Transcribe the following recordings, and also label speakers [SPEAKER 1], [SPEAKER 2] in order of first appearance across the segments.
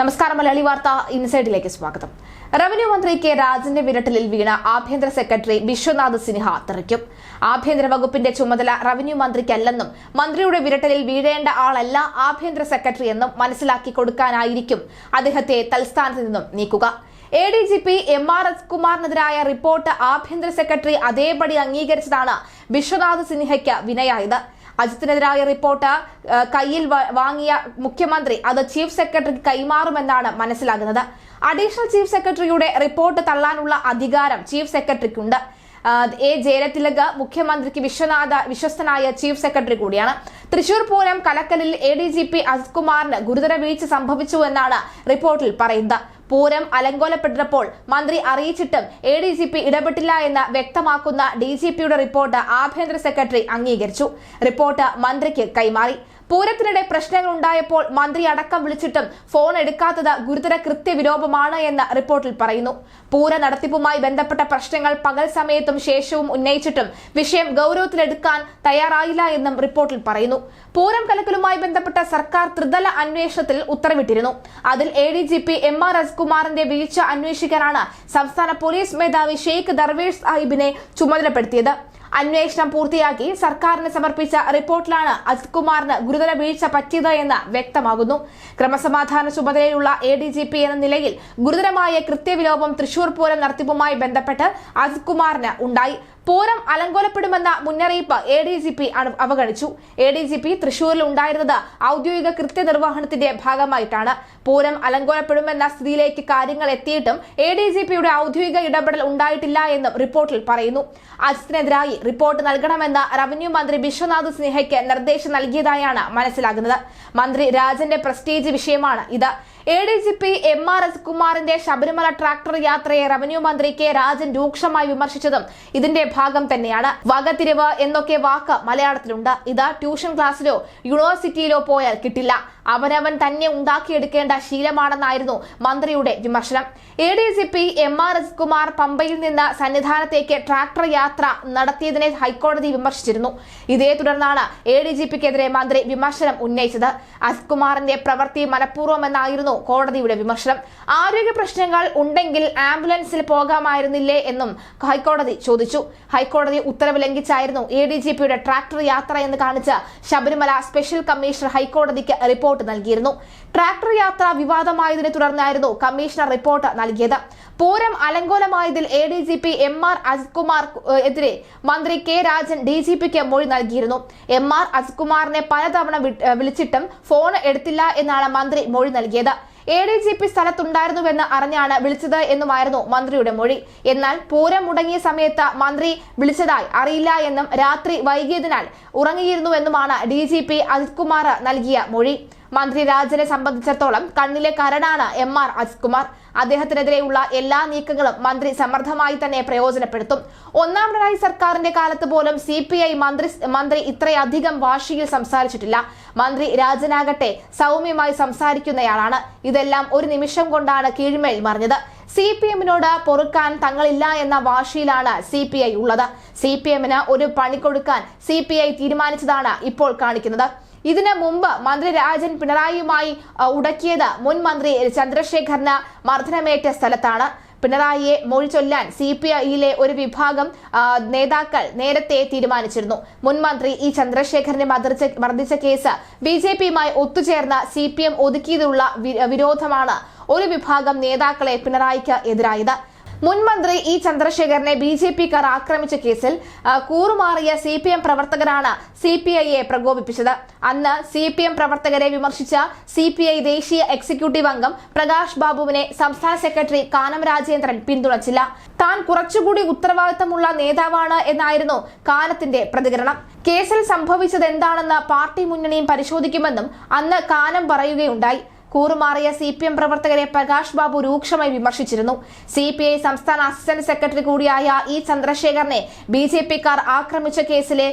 [SPEAKER 1] നമസ്കാരം മലയാളി വാർത്ത ഇൻസൈഡിലേക്ക് സ്വാഗതം. റവന്യൂ മന്ത്രി കെ രാജന്റെ വിരട്ടലിൽ വീണ ആഭ്യന്തര സെക്രട്ടറി വിശ്വനാഥ് സിൻഹ തെറിക്കും ആഭ്യന്തര വകുപ്പിന്റെ ചുമതല റവന്യൂ മന്ത്രിക്കല്ലെന്നും മന്ത്രിയുടെ വിരട്ടലിൽ വീഴേണ്ട ആളല്ല ആഭ്യന്തര സെക്രട്ടറി എന്നും മനസ്സിലാക്കി കൊടുക്കാനായിരിക്കും അദ്ദേഹത്തെ തൽസ്ഥാനത്ത് നിന്നും നീക്കുക. A D G P M R S കുമാറിനെതിരായ report ആഭ്യന്തര സെക്രട്ടറി അതേപടി അംഗീകരിച്ചതാണ് വിശ്വനാഥ് സിൻഹയ്ക്ക് വിനയായത്. അജിത്തിനെതിരായ റിപ്പോർട്ട് കയ്യിൽ വാങ്ങിയ മുഖ്യമന്ത്രി അത് ചീഫ് സെക്രട്ടറിക്ക് കൈമാറുമെന്നാണ് മനസ്സിലാകുന്നത്. അഡീഷണൽ ചീഫ് സെക്രട്ടറിയുടെ റിപ്പോർട്ട് തള്ളാനുള്ള അധികാരം ചീഫ് സെക്രട്ടറിക്കുണ്ട്. എ ജയലളിതക മുഖ്യമന്ത്രിക്ക് വിശ്വനാഥ വിശ്വസ്തനായ ചീഫ് സെക്രട്ടറി കൂടിയാണ്. Thrissur Pooram കലക്കലിൽ A D G P Ajith കുമാറിന് ഗുരുതര വീഴ്ച സംഭവിച്ചു എന്നാണ് റിപ്പോർട്ടിൽ പറയുന്നത്. പൂരം അലങ്കോലപ്പെട്ടപ്പോൾ മന്ത്രി അറിയിച്ചിട്ടും എ ഡി ജി പി ഇടപെട്ടില്ല എന്ന് വ്യക്തമാക്കുന്ന ഡി ജി പിയുടെ റിപ്പോർട്ട് ആഭ്യന്തര സെക്രട്ടറി അംഗീകരിച്ചു. റിപ്പോർട്ട് മന്ത്രിക്ക് കൈമാറി. പൂരത്തിനിടെ പ്രശ്നങ്ങൾ ഉണ്ടായപ്പോൾ മന്ത്രി അടക്കം വിളിച്ചിട്ടും ഫോൺ എടുക്കാത്തത് ഗുരുതര കൃത്യവിലോപമാണ് എന്ന് റിപ്പോർട്ടിൽ പറയുന്നു. പൂര നടത്തിപ്പുമായി ബന്ധപ്പെട്ട പ്രശ്നങ്ങൾ പകൽ സമയത്തും ശേഷവും ഉന്നയിച്ചിട്ടും വിഷയം ഗൗരവത്തിലെടുക്കാൻ തയ്യാറായില്ല എന്നും റിപ്പോർട്ടിൽ പറയുന്നു. പൂരം കലക്കലുമായി ബന്ധപ്പെട്ട സർക്കാർ ത്രിതല അന്വേഷണത്തിൽ ഉത്തരവിട്ടിരുന്നു. അതിൽ A D G P M R രാജ്കുമാറിന്റെ വീഴ്ച അന്വേഷിക്കാനാണ് സംസ്ഥാന പോലീസ് മേധാവി ഷെയ്ഖ് ദർവേഷ് സാഹിബിനെ ചുമതലപ്പെടുത്തിയത്. അന്വേഷണം പൂർത്തിയാക്കി സർക്കാരിന് സമർപ്പിച്ച റിപ്പോർട്ടിലാണ് അജിത് കുമാറിന് ഗുരുതര വീഴ്ച പറ്റിയത് എന്ന് വ്യക്തമാകുന്നു. ക്രമസമാധാന ചുമതലയുള്ള എ ഡി ജി പി എന്ന നിലയിൽ ഗുരുതരമായ കൃത്യവിലോപം തൃശൂർ പൂരം നടത്തിപ്പുമായി ബന്ധപ്പെട്ട് അജിത് കുമാറിന് ഉണ്ടായി. പൂരം അലങ്കോലപ്പെടുമെന്ന മുന്നറിയിപ്പ് എ ഡി ജി പി അവഗണിച്ചു. എ ഡി ജി പി തൃശൂരിൽ ഉണ്ടായിരുന്നത് ഔദ്യോഗിക കൃത്യനിർവഹണത്തിന്റെ ഭാഗമായിട്ടാണ്. പൂരം അലങ്കോലപ്പെടുമെന്ന സ്ഥിതിയിലേക്ക് കാര്യങ്ങൾ എത്തിയിട്ടും എ ഡി ജി പിയുടെ ഔദ്യോഗിക ഇടപെടൽ ഉണ്ടായിട്ടില്ല എന്നും റിപ്പോർട്ടിൽ പറയുന്നു. അജിത്തിനെതിരായി റിപ്പോർട്ട് നൽകണമെന്ന് റവന്യൂ മന്ത്രി വിശ്വനാഥ് സിൻഹയ്ക്ക് നിർദ്ദേശം നൽകിയതായാണ് മനസ്സിലാകുന്നത്. മന്ത്രി രാജന്റെ പ്രസ്റ്റീജ് വിഷയമാണ് ഇത്. A D G P M R S കുമാറിന്റെ ശബരിമല ട്രാക്ടർ യാത്രയെ റവന്യൂ മന്ത്രി കെ രാജൻ രൂക്ഷമായി വിമർശിച്ചതും ഇതിന്റെ ഭാഗം തന്നെയാണ്. വകതിരിവ് എന്നൊക്കെ വാക്ക് മലയാളത്തിലുണ്ട്. ഇത് ട്യൂഷൻ ക്ലാസ്സിലോ യൂണിവേഴ്സിറ്റിയിലോ പോയാൽ കിട്ടില്ല. അവനവൻ തന്നെ ഉണ്ടാക്കിയെടുക്കേണ്ട ശീലമാണെന്നായിരുന്നു മന്ത്രിയുടെ വിമർശനം. A D G P M R S Kumar പമ്പയിൽ നിന്ന് സന്നിധാനത്തേക്ക് ട്രാക്ടർ യാത്ര നടത്തിയതിനെ ഹൈക്കോടതി വിമർശിച്ചിരുന്നു. ഇതേ തുടർന്നാണ് എ ഡി ജി പിക്കെതിരെ മന്ത്രി വിമർശനം ഉന്നയിച്ചത്. അസ്കുമാറിന്റെ കുമാറിന്റെ പ്രവൃത്തി മനഃപൂർവമെന്നായിരുന്നു കോടതിയുടെ വിമർശനം. ആരോഗ്യ പ്രശ്നങ്ങൾ ഉണ്ടെങ്കിൽ ആംബുലൻസിൽ പോകാമായിരുന്നില്ലേ എന്നും ഹൈക്കോടതി ചോദിച്ചു. ഹൈക്കോടതി ഉത്തരവ് ലംഘിച്ചായിരുന്നു എ ഡി ജി പിയുടെ ട്രാക്ടർ യാത്ര എന്ന് കാണിച്ച് ശബരിമല സ്പെഷ്യൽ കമ്മീഷണർ ഹൈക്കോടതിക്ക് റിപ്പോർട്ട് നൽകിയിരുന്നു. ട്രാക്ടർ യാത്ര വിവാദമായതിനെ തുടർന്നായിരുന്നു കമ്മീഷണർ റിപ്പോർട്ട് നൽകിയത്. Pooram അലങ്കോലമായതിൽ A D G P M R Ajith Kumar എതിരെ മന്ത്രി കെ രാജൻ ഡി ജി പിക്ക് മൊഴി നൽകിയിരുന്നു. എം ആർ അജിത് കുമാറിനെ പലതവണ വിളിച്ചിട്ടും ഫോൺ എടുത്തില്ല എന്നാണ് മന്ത്രി മൊഴി നൽകിയത്. എ ഡി ജി പി സ്ഥലത്തുണ്ടായിരുന്നുവെന്ന് അറിഞ്ഞാണ് വിളിച്ചത് എന്നുമായിരുന്നു മന്ത്രിയുടെ മൊഴി. എന്നാൽ പൂരം മുടങ്ങിയ സമയത്ത് മന്ത്രി വിളിച്ചതായി അറിയില്ല എന്നും രാത്രി വൈകിയതിനാൽ ഉറങ്ങിയിരുന്നുവെന്നുമാണ് D G P Ajith Kumar നൽകിയ മൊഴി. മന്ത്രി രാജനെ സംബന്ധിച്ചിടത്തോളം കണ്ണിലെ കരടാണ് എം ആർ അജിത് കുമാർ അദ്ദേഹത്തിനെതിരെയുള്ള എല്ലാ നീക്കങ്ങളും മന്ത്രി സമർത്ഥമായി തന്നെ പ്രയോജനപ്പെടുത്തും. ഒന്നാം പിണറായി സർക്കാരിന്റെ കാലത്ത് പോലും സി പി ഐ മന്ത്രി മന്ത്രി ഇത്രയധികം വാശിയിൽ സംസാരിച്ചിട്ടില്ല. മന്ത്രി രാജനാകട്ടെ സൗമ്യമായി സംസാരിക്കുന്നയാളാണ്. ഇതെല്ലാം ഒരു നിമിഷം കൊണ്ടാണ് കീഴ്മേൽ മറിഞ്ഞത്. സി പി എമ്മിനോട് പൊറുക്കാൻ തങ്ങളില്ല എന്ന വാശിയിലാണ് സി പി ഐ ഉള്ളത്. സി പി എമ്മിന് ഒരു പണി കൊടുക്കാൻ സി പി ഐ തീരുമാനിച്ചതാണ് ഇപ്പോൾ കാണിക്കുന്നത്. ഇതിനു മുമ്പ് മന്ത്രി രാജൻ പിണറായിയുമായി ഉടക്കിയത് മുൻ മന്ത്രി ചന്ദ്രശേഖറിന് മർദ്ദനമേറ്റ സ്ഥലത്താണ്. പിണറായിയെ മൊഴി ചൊല്ലാൻ സി പി ഐയിലെ ഒരു വിഭാഗം നേതാക്കൾ നേരത്തെ തീരുമാനിച്ചിരുന്നു. മുൻമന്ത്രി ഇ ചന്ദ്രശേഖരനെ മർദ്ദിച്ച കേസ് ബി ജെ പിയുമായി ഒത്തുചേർന്ന സി പി എം ഒതുക്കിയതിലുള്ള വിരോധമാണ് ഒരു വിഭാഗം നേതാക്കളെ പിണറായിക്ക് എതിരായത്. മുൻ മന്ത്രി ഇ ചന്ദ്രശേഖരനെ ബി ജെ പിക്കാർ ആക്രമിച്ച കേസിൽ കൂറുമാറിയ സി പി എം പ്രവർത്തകരാണ് സി പി ഐയെ പ്രകോപിപ്പിച്ചത്. അന്ന് സി പി എം പ്രവർത്തകരെ വിമർശിച്ച സി പി ഐ ദേശീയ എക്സിക്യൂട്ടീവ് അംഗം പ്രകാശ് ബാബുവിനെ സംസ്ഥാന സെക്രട്ടറി കാനം രാജേന്ദ്രൻ പിന്തുണച്ചില്ല. താൻ കുറച്ചുകൂടി ഉത്തരവാദിത്തമുള്ള നേതാവാണ് എന്നായിരുന്നു കാനത്തിന്റെ പ്രതികരണം. കേസിൽ സംഭവിച്ചത് എന്താണെന്ന് പാർട്ടി മുന്നണിയും പരിശോധിക്കുമെന്നും അന്ന് കാനം പറയുകയുണ്ടായി. കൂറുമാറിയ സി പി എം പ്രവർത്തകരെ പ്രകാശ് ബാബു രൂക്ഷമായി വിമർശിച്ചിരുന്നു. സി പി ഐ സംസ്ഥാന അസിസ്റ്റന്റ് സെക്രട്ടറി കൂടിയായ ഇ ചന്ദ്രശേഖരനെ ബി ജെ പിക്കാർ ആക്രമിച്ച കേസിലെ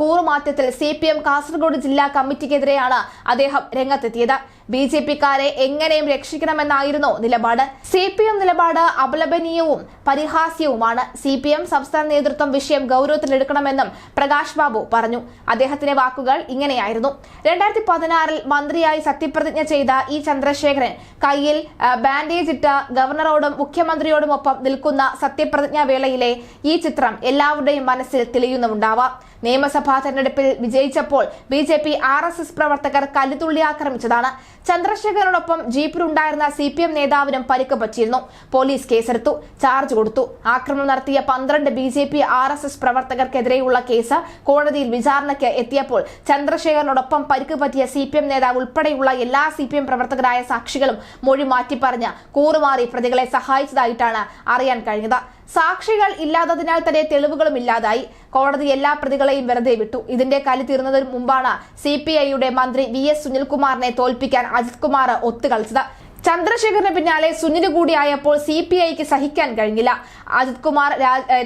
[SPEAKER 1] കൂറുമാറ്റത്തിൽ സി പി എം കാസർഗോഡ് ജില്ലാ കമ്മിറ്റിക്കെതിരെയാണ് അദ്ദേഹം രംഗത്തെത്തിയത്. ബി ജെ പിക്കാരെ എങ്ങനെയും രക്ഷിക്കണമെന്നായിരുന്നു നിലപാട്. സി പി എം നിലപാട് അപലപനീയവും പരിഹാസ്യവുമാണ്. സി പി എം സംസ്ഥാന നേതൃത്വം വിഷയം ഗൗരവത്തിലെടുക്കണമെന്നും പ്രകാശ് ബാബു പറഞ്ഞു. അദ്ദേഹത്തിന്റെ വാക്കുകൾ ഇങ്ങനെയായിരുന്നു. രണ്ടായിരത്തി പതിനാറിൽ മന്ത്രിയായി സത്യപ്രതിജ്ഞ ചെയ്ത ഇ ചന്ദ്രശേഖരൻ കയ്യിൽ ബാൻഡേജ് ഇട്ട ഗവർണറോടും മുഖ്യമന്ത്രിയോടുമൊപ്പം നിൽക്കുന്ന സത്യപ്രതിജ്ഞാ വേളയിലെ ഈ ചിത്രം എല്ലാവരുടെയും മനസ്സിൽ തെളിയുന്നുണ്ടാവാം നിയമസഭാ തെരഞ്ഞെടുപ്പിൽ വിജയിച്ചപ്പോൾ B J P R S S പ്രവർത്തകർ കല്ലുതുള്ളി ആക്രമിച്ചതാണ് ചന്ദ്രശേഖരനോടൊപ്പം ജീപ്പിലുണ്ടായിരുന്ന സി പി എം നേതാവിനും പരിക്ക് പറ്റിയിരുന്നു. പോലീസ് കേസെടുത്തു ചാർജ് കൊടുത്തു. ആക്രമണം നടത്തിയ പന്ത്രണ്ട് B J P R S S പ്രവർത്തകർക്കെതിരെയുള്ള case കോടതിയിൽ വിചാരണയ്ക്ക് എത്തിയപ്പോൾ ചന്ദ്രശേഖരനോടൊപ്പം പരിക്ക് പറ്റിയ സി പി എം നേതാവ് ഉൾപ്പെടെയുള്ള എല്ലാ സി പി എം പ്രവർത്തകരായ സാക്ഷികളും മൊഴി മാറ്റിപ്പറഞ്ഞ് കൂറുമാറി പ്രതികളെ സഹായിച്ചതായിട്ടാണ് അറിയാൻ കഴിഞ്ഞത്. സാക്ഷികൾ ഇല്ലാത്തതിനാൽ തന്നെ തെളിവുകളും ഇല്ലാതായി. കോടതി എല്ലാ പ്രതികളെയും വെറുതെ വിട്ടു. ഇതിന്റെ കലി തീർന്നതിന് മുമ്പാണ് സി പി ഐയുടെ മന്ത്രി വി എസ് സുനിൽകുമാറിനെ തോൽപ്പിക്കാൻ അജിത് കുമാർ ഒത്തുകളിച്ചത്. ചന്ദ്രശേഖരന് പിന്നാലെ സുനിൽ കൂടിയായപ്പോൾ സി പി ഐക്ക് സഹിക്കാൻ കഴിഞ്ഞില്ല. അജിത് കുമാർ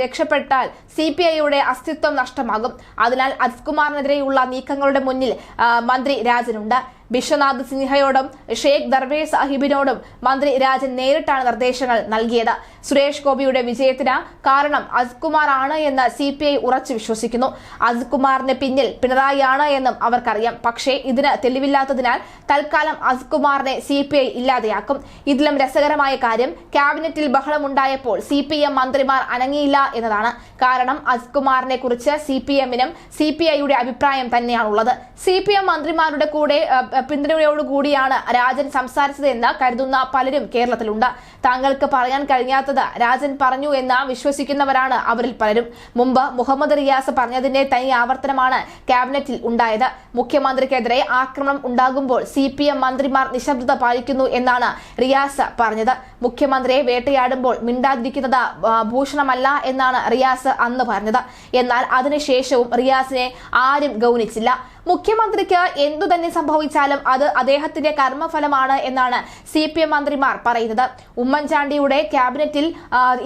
[SPEAKER 1] രക്ഷപ്പെട്ടാൽ സി പി ഐയുടെ അസ്തിത്വം നഷ്ടമാകും. അതിനാൽ അജിത് കുമാറിനെതിരെയുള്ള നീക്കങ്ങളുടെ മുന്നിൽ മന്ത്രി രാജനുണ്ട്. വിശ്വനാഥ് സിൻഹയോടും ഷെയ്ഖ് ദർവേ സാഹിബിനോടും മന്ത്രി രാജൻ നേരിട്ടാണ് നിർദ്ദേശങ്ങൾ നൽകിയത്. സുരേഷ് ഗോപിയുടെ വിജയത്തിന് കാരണം അജിത്കുമാർ ആണ് എന്ന് സി പി ഐ ഉറച്ചു വിശ്വസിക്കുന്നു. അജിത്കുമാറിന് പിന്നിൽ പിണറായിയാണ് എന്നും അവർക്കറിയാം. പക്ഷേ ഇതിന് തെളിവില്ലാത്തതിനാൽ തൽക്കാലം അജിത്കുമാറിനെ സി പി ഐ ഇല്ലാതെയാക്കും. ഇതിലും രസകരമായ കാര്യം ക്യാബിനറ്റിൽ ബഹളമുണ്ടായപ്പോൾ സി പി എം മന്ത്രിമാർ അനങ്ങിയില്ല എന്നതാണ്. കാരണം അജിത് കുമാറിനെ കുറിച്ച് സി പി എമ്മിനും സി പി ഐയുടെ അഭിപ്രായം തന്നെയാണുള്ളത്. സി പി എം മന്ത്രിമാരുടെ കൂടെ പിന്തുണയോടുകൂടിയാണ് രാജൻ സംസാരിച്ചത് എന്ന് കരുതുന്ന പലരും കേരളത്തിലുണ്ട്. താങ്കൾക്ക് പറയാൻ കഴിയാത്തത് രാജൻ പറഞ്ഞു എന്ന് വിശ്വസിക്കുന്നവരാണ് അവരിൽ പലരും. മുമ്പ് മുഹമ്മദ് റിയാസ് പറഞ്ഞതിന്റെ തനി ആവർത്തനമാണ് ക്യാബിനറ്റിൽ ഉണ്ടായത്. മുഖ്യമന്ത്രിക്കെതിരെ ആക്രമണം ഉണ്ടാകുമ്പോൾ സി പി എം മന്ത്രിമാർ നിശബ്ദത പാലിക്കുന്നു എന്നാണ് റിയാസ് പറഞ്ഞത്. മുഖ്യമന്ത്രിയെ വേട്ടയാടുമ്പോൾ മിണ്ടാതിരിക്കുന്നത് ഭൂഷണമല്ല എന്നാണ് റിയാസ് അന്ന് പറഞ്ഞത്. എന്നാൽ അതിനുശേഷവും റിയാസിനെ ആരും ഗൗനിച്ചില്ല. മുഖ്യമന്ത്രിക്ക് എന്തു തന്നെ സംഭവിച്ചാലും അത് അദ്ദേഹത്തിന്റെ കർമ്മഫലമാണ് എന്നാണ് സി പി എം മന്ത്രിമാർ പറയുന്നത്. ഉമ്മൻചാണ്ടിയുടെ ക്യാബിനറ്റിൽ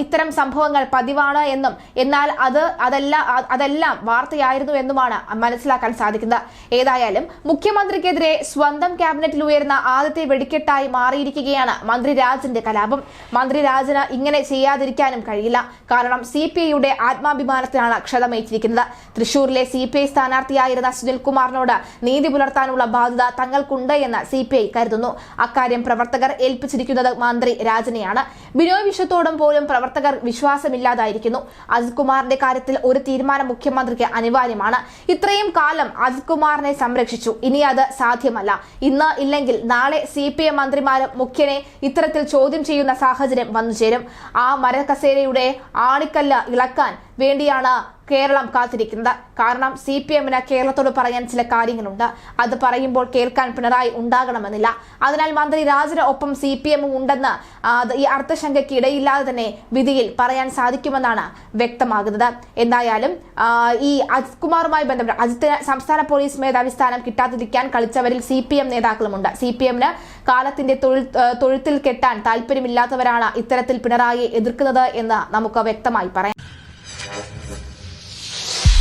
[SPEAKER 1] ഇത്തരം സംഭവങ്ങൾ പതിവാണ് എന്നും എന്നാൽ അത് അതെല്ലാം അതെല്ലാം വാർത്തയായിരുന്നു എന്നുമാണ് മനസ്സിലാക്കാൻ സാധിക്കുന്നത്. ഏതായാലും മുഖ്യമന്ത്രിക്കെതിരെ സ്വന്തം ക്യാബിനറ്റിൽ ഉയർന്ന ആദ്യത്തെ വെടിക്കെട്ടായി മാറിയിരിക്കുകയാണ് മന്ത്രി രാജിന്റെ കലാപം. മന്ത്രി രാജന് ഇങ്ങനെ ചെയ്യാതിരിക്കാനും കഴിയില്ല. കാരണം സി പി ഐയുടെ ആത്മാഭിമാനത്തിനാണ് ക്ഷതമേറ്റിരിക്കുന്നത്. തൃശൂരിലെ സി പി ഐ സ്ഥാനാർത്ഥിയായിരുന്ന സുനിൽകുമാറിനോട് നീതി പുലർത്താനുള്ള ബാധ്യത തങ്ങൾക്കുണ്ട് എന്ന് സി പി ഐ കരുതുന്നു. അക്കാര്യം പ്രവർത്തകർ ഏൽപ്പിച്ചിരിക്കുന്നത് മന്ത്രി രാജനെയാണ്. ബിനോയ് വിശ്വത്തോടും പോലും പ്രവർത്തകർ വിശ്വാസമില്ലാതായിരിക്കുന്നു. അജിത് കുമാറിന്റെ കാര്യത്തിൽ ഒരു തീരുമാനം മുഖ്യമന്ത്രിക്ക് അനിവാര്യമാണ്. ഇത്രയും കാലം അജിത് കുമാറിനെ സംരക്ഷിച്ചു. ഇനി അത് സാധ്യമല്ല. ഇന്ന് ഇല്ലെങ്കിൽ നാളെ സി പി എം മന്ത്രിമാരും മുഖ്യനെ ഇത്തരത്തിൽ ചോദ്യം ചെയ്യുന്ന സാഹചര്യം വന്നുചേരും. ആ മരക്കസേരയുടെ ആണിക്കല്ല് ഇളക്കാൻ വേണ്ടിയാണ് കേരളം കാത്തിരിക്കുന്നത്. കാരണം സി പി എമ്മിന് കേരളത്തോട് പറയാൻ ചില കാര്യങ്ങളുണ്ട്. അത് പറയുമ്പോൾ കേൾക്കാൻ പിണറായി ഉണ്ടാകണമെന്നില്ല. അതിനാൽ മന്ത്രി രാജന് ഒപ്പം സി പി എമ്മും ഉണ്ടെന്ന് ഈ അർത്ഥശങ്കയ്ക്ക് ഇടയില്ലാതെ തന്നെ വിധിയിൽ പറയാൻ സാധിക്കുമെന്നാണ് വ്യക്തമാകുന്നത്. എന്തായാലും ഈ അജിത് കുമാറുമായി ബന്ധപ്പെട്ട് അജിത്തിന് സംസ്ഥാന പോലീസ് മേധാവി സ്ഥാനം കിട്ടാതിരിക്കാൻ കളിച്ചവരിൽ സി പി എം നേതാക്കളുമുണ്ട്. സി പി എമ്മിന് കാലത്തിന്റെ തൊഴിൽ തൊഴുത്തിൽ കെട്ടാൻ താല്പര്യമില്ലാത്തവരാണ് ഇത്തരത്തിൽ പിണറായിയെ എതിർക്കുന്നത് എന്ന് നമുക്ക് വ്യക്തമായി പറയാം.